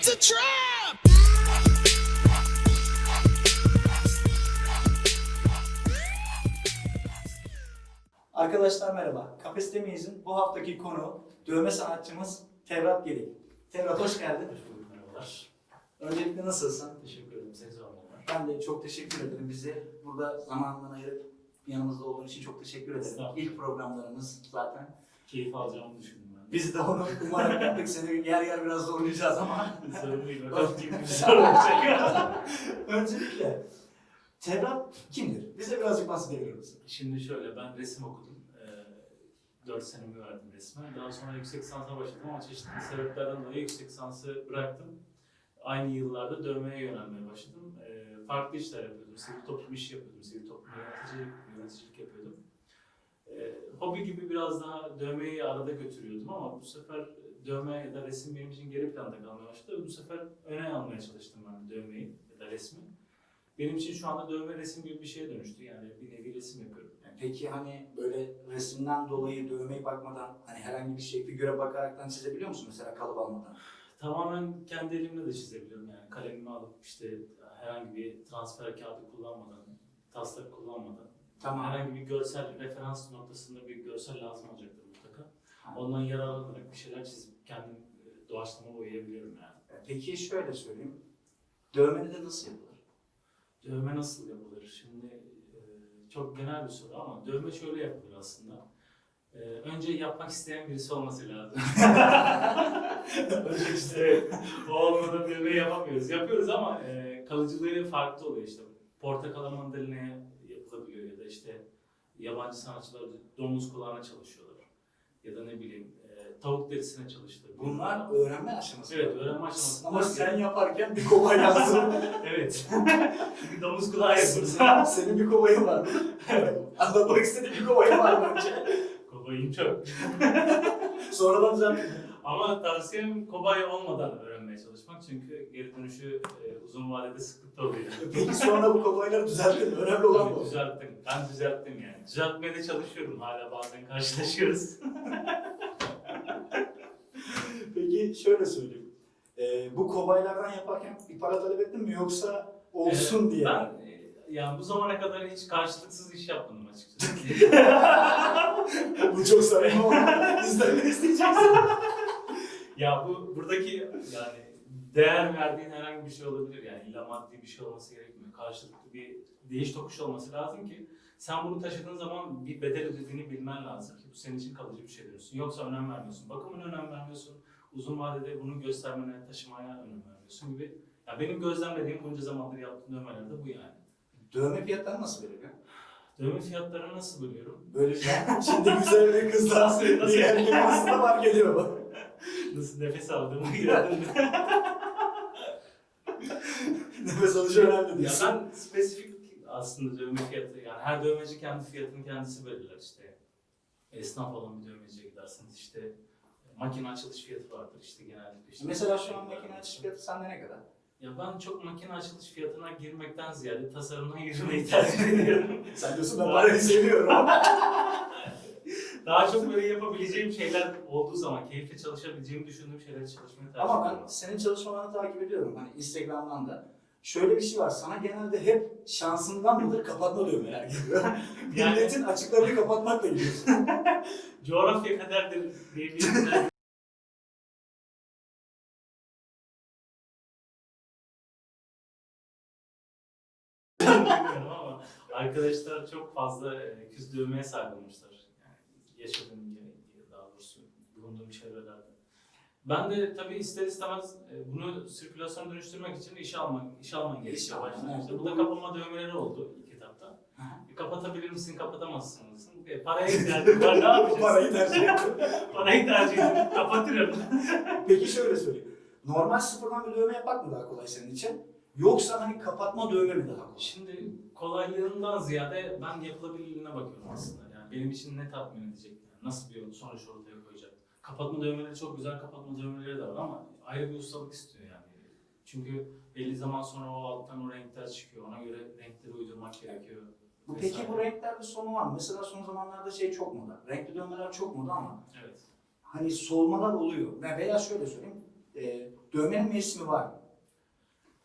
It's a trap! Arkadaşlar merhaba. Kafes Demeyiz'in bu haftaki konu dövme sanatçımız Tevrat Gelik. Tevrat hoş geldin. Hoş bulduk, merhabalar. Öncelikle nasılsın? Teşekkür ederim, seni sormalar. Ben de çok teşekkür ederim. Bizi burada zamanından ayırıp yanımızda olduğun için çok teşekkür ederim. Estağfurullah. İlk programlarımız zaten. Keyif alacağımı düşündüm. Biz de onu umarım yaptık. Seni yer yer biraz zorlayacağız ama. Sorun değil, bakalım kim bir soru olacak. Öncelikle Tevrat kimdir? Bize birazcık bahsedebilir misin? Şimdi şöyle, ben resim okudum. Ee, 4 senemi verdim resme. Daha sonra yüksek lisansa başladım ama çeşitli sebeplerden dolayı yüksek lisansı bıraktım. Aynı yıllarda dövmeye yönelmeye başladım. Ee, farklı işler yapıyordum. Sivil toplum işi yapıyordum. Sivil toplum yöneticilik, yöneticilik yapıyordum. Ee, hobi gibi biraz daha dövmeyi arada götürüyordum ama bu sefer dövme ya da resim benim için geri planda kalmaya başladı. Bu sefer öne almaya çalıştım ben dövmeyi ya da resmi. Benim için şu anda dövme resim gibi bir şeye dönüştü. Yani bir nevi resim yapıyorum. Peki hani böyle resimden dolayı dövmeye bakmadan hani herhangi bir şey figüre bakaraktan çizebiliyor musun mesela kalıp almadan? Tamamen kendi elimle de çizebiliyorum yani kalemimi alıp işte herhangi bir transfer kağıdı kullanmadan, taslak kullanmadan. Tamam. Herhangi bir görsel referans noktasında bir görsel lazım olacaktır mutlaka. Ondan yararlanarak bir şeyler çizip kendim e, doğaçlama boyayabiliyorum yani. Peki şöyle söyleyeyim. Dövmeni de nasıl yapılır? Dövme nasıl yapılır? Şimdi e, çok genel bir soru ama dövme şöyle yapılır aslında. E, önce yapmak isteyen birisi olması lazım. Önce işte o olmadan dövme yapamıyoruz. Yapıyoruz ama e, kalıcılığı farklı oluyor işte. Portakala mandalinaya işte yabancı sanatçılar domuz kulağına çalışıyorlar. Ya da ne bileyim e, tavuk derisine çalıştırıyor. Bunlar öğrenme aşaması. Evet, öğrenme aşaması. Ama sen yaparken bir kova lazım. Evet. Çünkü domuz kulağı yapıyoruz. Senin bir kovayı var. Anlatmak istediğin bir kovayı var bence. Kobayım çok. Sonradan düzelttim. Ama tavsiyem kobay olmadan öğrenmeye çalışmak çünkü geri dönüşü e, uzun vadede sıkıntı oluyor. Peki sonra bu kovayları düzelttin. Önemli olan bu. düzelttim. Ben düzelttim yani. Düzeltmeye de çalışıyorum hala bazen karşılaşıyoruz. Peki şöyle söyleyeyim. Ee, bu kobaylardan yaparken bir para talep ettin mi yoksa olsun Ee, diye? Ben e, yani bu zamana kadar hiç karşılıksız iş yapmadım açıkçası. bu çok oldu. Bizden ne isteyeceksin? Ya bu buradaki yani değer verdiğin herhangi bir şey olabilir yani illa maddi bir şey olması gerekmiyor. Karşılıklı bir değiş tokuş olması lazım ki sen bunu taşıdığın zaman bir bedel ödediğini bilmen lazım ki bu senin için kalıcı bir şey dönüşsün. Yoksa önem vermiyorsun. Bakımına önem vermiyorsun. Uzun vadede bunu göstermene, taşımaya önem vermiyorsun gibi. Ya benim gözlemlediğim bunca zamandır yaptığım dövmelerde bu yani. Dövme fiyatları nasıl veriliyor? Dövme fiyatlarını nasıl bölüyorum? Böyle şimdi güzel bir nasıl- diğer limasında var geliyor. Nasıl nefes aldığımı gördüm. Nefes alışı önemli Ya diyorsun. ben spesifik aslında dövme fiyatı yani her dövmeci kendi fiyatını kendisi belirler işte. Esnaf olan bir dövmeciye giderseniz işte makine açılış fiyatı vardır işte genellikle. Işte Mesela şu an makine açış fiyatı sende ne kadar? Ya ben çok makine açılış fiyatına girmekten ziyade tasarımdan girmeyi tercih ediyorum. Sen diyorsun ben parayı seviyorum. Daha çok böyle yapabileceğim şeyler olduğu zaman, keyifle çalışabileceğimi düşündüğüm şeyleri çalışmayı tercih Ama ediyorum. ben senin çalışmalarını takip ediyorum. Hani Instagram'dan da. Şöyle bir şey var. Sana genelde hep şansından mıdır kapatma dövmeler geliyor. Yani- Milletin açıklarını kapatmakla gidiyorsun. Coğrafya kaderdir diyebilirim. Bilmiyorum ama arkadaşlar çok fazla e, küs dövmeye sahip olmuşlar. Yaşadığım yer- daha doğrusu bulunduğum çevrelerde. Ben de tabii ister istemez e, bunu sirkülasyona dönüştürmek için işe almak, işe alman gerekiyor evet. İşte burada kapama dövmeleri oldu ilk etapta. E, kapatabilir misin, kapatamazsın? E, paraya ihtiyacın var, ne Bu yapacaksın? parayı tercih ettim. Parayı tercih edip kapatırım. Peki şöyle söyleyeyim. Normal sıfırdan bir dövme yapmak mı daha kolay senin için? Yoksa hani kapatma dövme mi daha kolay? Şimdi kolaylığından ziyade ben yapılabilirliğine bakıyorum aslında. Benim için ne tatmin edecek, yani nasıl bir sonuç ortaya koyacak. Kapatma dövmeleri çok güzel kapatma dövmeleri de var ama ayrı bir ustalık istiyor yani. Çünkü belli zaman sonra o alttan o renkler çıkıyor. Ona göre renkleri uydurmak gerekiyor. Bu peki vesaire. bu renklerde sonu var mı? Mesela son zamanlarda şey çok moda. Renkli dövmeler çok moda ama Evet. hani solmalar oluyor. Ve veya şöyle söyleyeyim. e, e, dövmenin mevsimi var?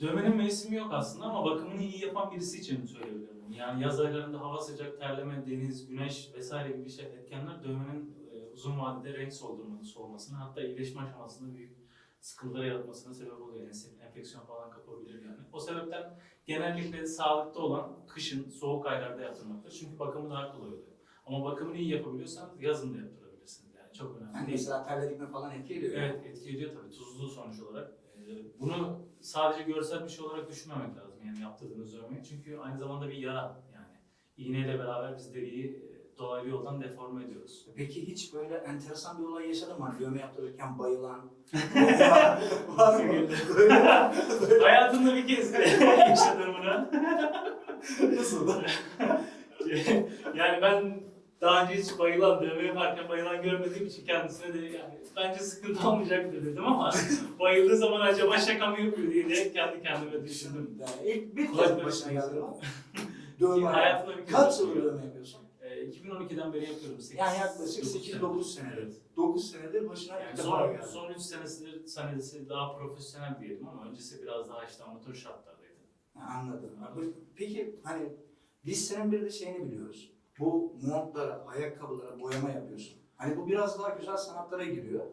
Dövmenin mevsimi yok aslında ama bakımını iyi yapan birisi için söyleyebilirim. bunu. Yani yaz aylarında hava sıcak, terleme, deniz, güneş vesaire gibi şey etkenler dövmenin e, uzun vadede renk soldurmanı, soğumasına hatta iyileşme aşamasında büyük sıkıntılar yaratmasına sebep oluyor. Yani enfeksiyon falan kapabilir yani. O sebepten genellikle sağlıklı olan kışın soğuk aylarda yaptırmaktır. Çünkü bakımı daha kolay oluyor. Ama bakımını iyi yapabiliyorsanız yazın da yaptırabilirsiniz. Yani çok önemli Yani mesela terledik mi falan etki ediyor. Evet etki ediyor tabii tuzlu sonuç olarak. Ee, Bunu sadece görsel bir şey olarak düşünmemek lazım yani yaptırdığınız dövmeyi. Çünkü aynı zamanda bir yara yani. İğneyle beraber biz deriyi e, dolaylı yoldan deforme ediyoruz. Peki hiç böyle enteresan bir olay yaşadın mı? Hani dövme yaptırırken bayılan var mı? Hayatımda bir kez yaşadım bunu. Nasıl? yani ben daha önce hiç bayılan, dövme yaparken bayılan görmediğim için kendisine de yani bence sıkıntı olmayacaktır dedim ama bayıldığı zaman acaba şaka mı yapıyor diye de kendi kendime düşündüm. Yani ilk bir kez başına geldi mi? Dövme. Hayatımda bir Kaç yıldır dövme yapıyorsun? Ee, 2012'den beri yapıyorum. Sekiz- Yani yaklaşık dokuz 8-9 sene. senedir. Evet. 9 senedir başına Yani son, geldi. son 3 senesidir, senesi daha profesyonel diyelim ama öncesi biraz daha işte amatör şartlardaydı. Anladım. Bu- Peki hani biz senin bir de şeyini biliyoruz. Bu montlara, ayakkabılara boyama yapıyorsun. Hani bu biraz daha güzel sanatlara giriyor.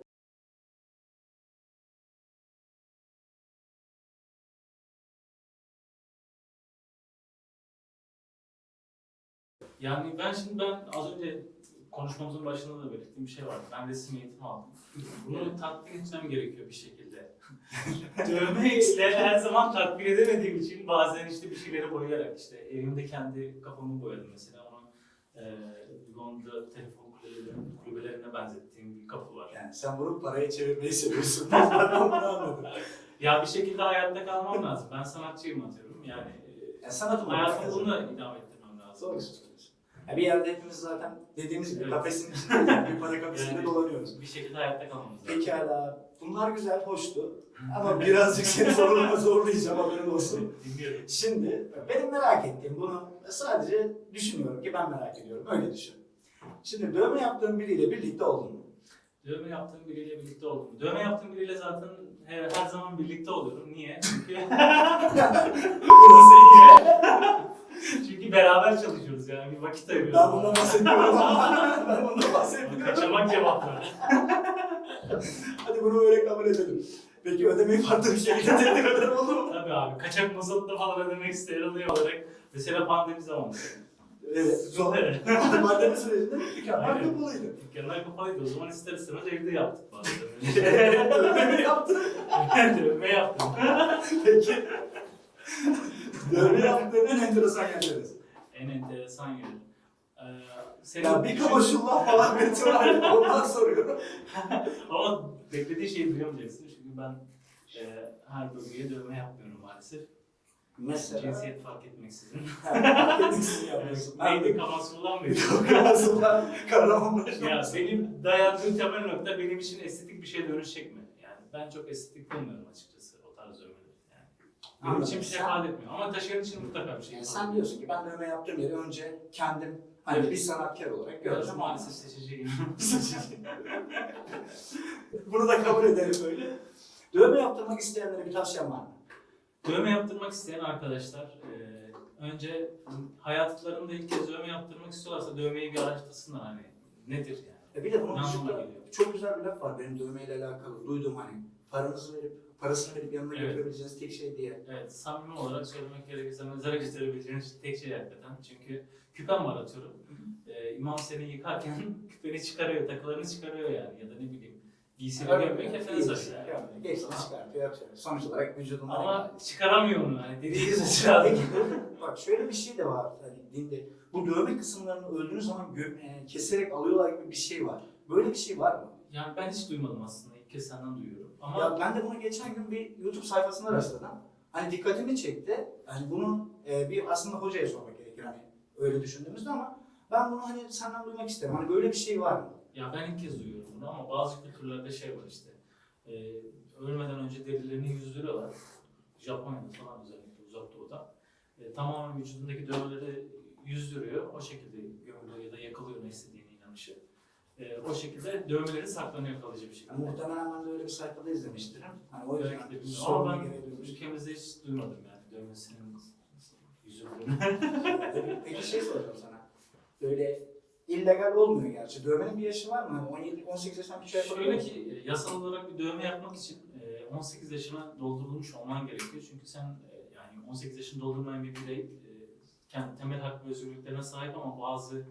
Yani ben şimdi ben az önce konuşmamızın başında da belirttiğim bir şey vardı. Ben resim eğitimi aldım. Bunu tatbik etmem gerekiyor bir şekilde. Dövmeyle her zaman tatbik edemediğim için bazen işte bir şeyleri boyayarak işte evimde kendi kafamı boyadım mesela e, Londra telefon kulübelerine, kulübelerine benzettiğim bir kapı var. Yani sen bunu paraya çevirmeyi seviyorsun. ben bunu anladım. Ya bir şekilde hayatta kalmam lazım. Ben sanatçıyım atıyorum yani. e, Yani sanatım Hayatımı bununla idame ettirmem lazım. Doğru söylüyorsun. Ya bir yerde hepimiz zaten dediğimiz gibi Evet. kafesin. Yani bir para kafesinde Yani- dolanıyoruz. Bir şekilde hayatta kalmamız lazım. Pekala. Bunlar güzel, hoştu. Ama birazcık seni sorunuma zorlayacağım haberin olsun. Dinliyorum. Şimdi benim merak ettiğim bunu sadece düşünüyorum ki ben merak ediyorum. Öyle düşün. Şimdi dövme yaptığın biriyle birlikte oldun mu? Dövme yaptığım biriyle birlikte oldum. Dövme yaptığım biriyle zaten her, her zaman birlikte oluyorum. Niye? Çünkü Burası iyi. çünkü beraber çalışıyoruz yani bir vakit ayırıyoruz. Ben bundan bahsediyorum ama ben bundan bahsediyorum. Kaçamak cevapları. Hadi bunu öyle kabul edelim. Peki ödemeyi farklı bir şekilde teklif eder olur mu? Tabii abi kaçak mazotla falan ödemek isteyen oluyor olarak. Mesela pandemi zamanı. Evet. Zor. Evet. Pandemi sürecinde dükkanlar kapalıydı. Dükkanlar kapalıydı. O zaman ister istemez evde yaptık bazen. Dövme yaptın. Dövme yaptım. Peki. Dövme yaptığın en enteresan yerleriz. En enteresan yeri. Ee, Ya bir kamaşullah falan var. Ondan soruyorum. Ama beklediği şeyi duyamayacaksın çünkü ben e, her bölgeye dövme yapmıyorum maalesef. Mesela. Cinsiyet fark etmeksizin. Neydi Kamasullah mıydı? Kamaşullah. Kahramanmaraş. ya benim dayandığım temel nokta benim için estetik bir şeye dönüşecek mi? Yani ben çok estetik bulmuyorum açıkçası o tarz dövmeleri. Yani benim Anladım. için bir şey ifade etmiyor ama taşıyan için mutlaka bir şey Yani sen diyorsun ki ben dövme yaptığım yeri önce kendim hani Evet. bir sanatkar olarak göreceğim. maalesef seçeceğim. Bunu da kabul edelim böyle. Dövme yaptırmak isteyenlere bir tavsiyem var mı? Dövme yaptırmak isteyen arkadaşlar e, önce hayatlarında ilk kez dövme yaptırmak istiyorlarsa dövmeyi bir araştırsınlar hani nedir yani. E bir de bunun dışında çok güzel bir laf var benim dövmeyle alakalı. Duydum hani paranızı verip parasını verip yanına Evet. götürebileceğiniz tek şey diye. Evet, samimi olarak söylemek gerekirse mezara gösterebileceğiniz tek şey hakikaten. Çünkü küpem var atıyorum. Ee, imam seni yıkarken küpeni çıkarıyor, takılarını çıkarıyor yani ya da ne bileyim. Giysini gömmek efendim yani. Geçti çıkartıyor yapıyor. Sonuç olarak vücudundan Ama çıkaramıyor onu hani dediği. Peki bak şöyle bir şey de var hani dinde. Bu dövme kısımlarını öldüğünüz zaman gö- e, keserek alıyorlar gibi bir şey var. Böyle bir şey var mı? Yani ben hiç duymadım aslında. İlk kez senden duyuyorum. Ama Ya ben de bunu geçen gün bir YouTube sayfasında rastladım. Hani dikkatimi çekti. Hani bunu e, bir aslında hocaya sormak öyle düşündüğümüzde ama ben bunu hani senden duymak isterim. Hani böyle bir şey var mı? Ya ben ilk kez duyuyorum bunu ama bazı kültürlerde şey var işte. E, ölmeden önce derilerini yüzdürüyorlar. Japonya'da falan özellikle uzak doğuda. E, tamamen vücudundaki dövmeleri yüzdürüyor. O şekilde gömülüyor ya da yakılıyor ne istediğine inanışı. e, o şekilde dövmeleri saklanıyor kalıcı bir şekilde. Yani muhtemelen ben de öyle bir sayfada izlemiştim. Hani o yüzden Belki de bilmiyorum. Ama ben gereği duymuş. ülkemizde hiç duymadım yani dövmesinin Peki şey soracağım sana. Böyle illegal olmuyor gerçi. Dövmenin bir yaşı var mı? Hani 17, 18 yaşından bir şey yapabiliyor Şöyle musun? ki e, yasal olarak bir dövme yapmak için e, 18 yaşına doldurulmuş olman gerekiyor. Çünkü sen e, yani 18 yaşını doldurmayan bir birey e, kendi temel hak ve özgürlüklerine sahip ama bazı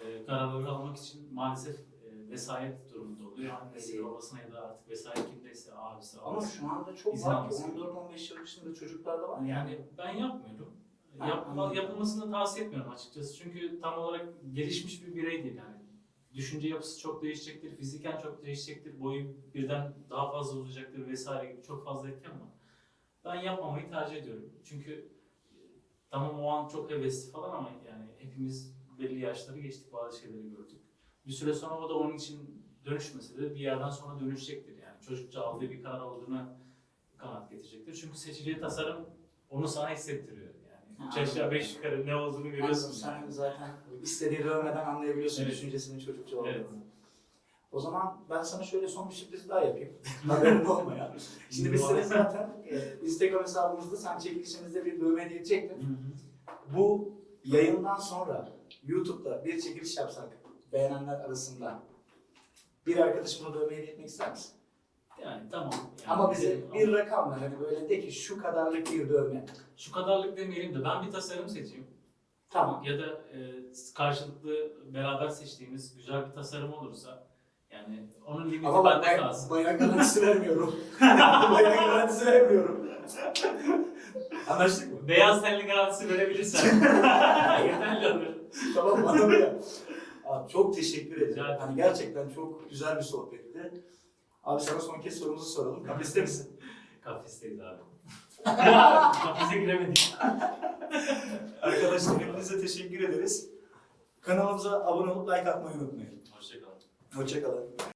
e, kararları almak için maalesef e, vesayet durumunda oluyor. Annesi, babasına ya da artık vesayet kimdeyse abisi, Ama abisi. şu anda çok İzin var ki alması 14-15 yaşında çocuklar da var. Yani ben yapmıyorum. Yapma, yapılmasını tavsiye etmiyorum açıkçası. Çünkü tam olarak gelişmiş bir birey değil yani. Düşünce yapısı çok değişecektir, fiziken çok değişecektir, boyu birden daha fazla uzayacaktır vesaire gibi çok fazla etken var. Ben yapmamayı tercih ediyorum. Çünkü e, tamam o an çok hevesli falan ama yani hepimiz belli yaşları geçtik, bazı şeyleri gördük. Bir süre sonra o da onun için dönüşmese de bir yerden sonra dönüşecektir yani. Çocukça aldığı bir karar olduğuna kanaat getirecektir. Çünkü seçiliği tasarım onu sana hissettiriyor. Üç aşağı beş yukarı ne olduğunu görüyorsun. Sen yani. zaten istediği dövmeden anlayabiliyorsun Evet. düşüncesinin çocukça olduğunu. Evet. O zaman ben sana şöyle son bir sürpriz daha yapayım. Haberin olmayan. Şimdi biz seni zaten e, Instagram hesabımızda sen çekilişimizde bir dövme hediye hı. Bu yayından sonra YouTube'da bir çekiliş yapsak beğenenler arasında bir arkadaşımla dövme hediye etmek ister misin? Yani tamam. Yani Ama bize bir rakam ver. Hani böyle de ki şu kadarlık bir dövme. şu kadarlık demeyelim de ben bir tasarım seçeyim. Tamam. Ya da e, karşılıklı beraber seçtiğimiz güzel bir tasarım olursa yani onun limiti Ama bende ben kalsın. bayağı garantisi vermiyorum. bayağı garantisi vermiyorum. Anlaştık mı? Beyaz tenli garantisi verebilirsen. Yeterli olur. tamam bana da. Abi çok teşekkür ederim. Hani gerçekten çok güzel bir sohbetti. Abi sana son kez sorumuzu soralım. Kafeste misin? Kafesteyiz abi. Kafese giremedik. Arkadaşlar hepinize teşekkür ederiz. Kanalımıza abone olup like atmayı unutmayın. Hoşçakalın. Hoşçakalın.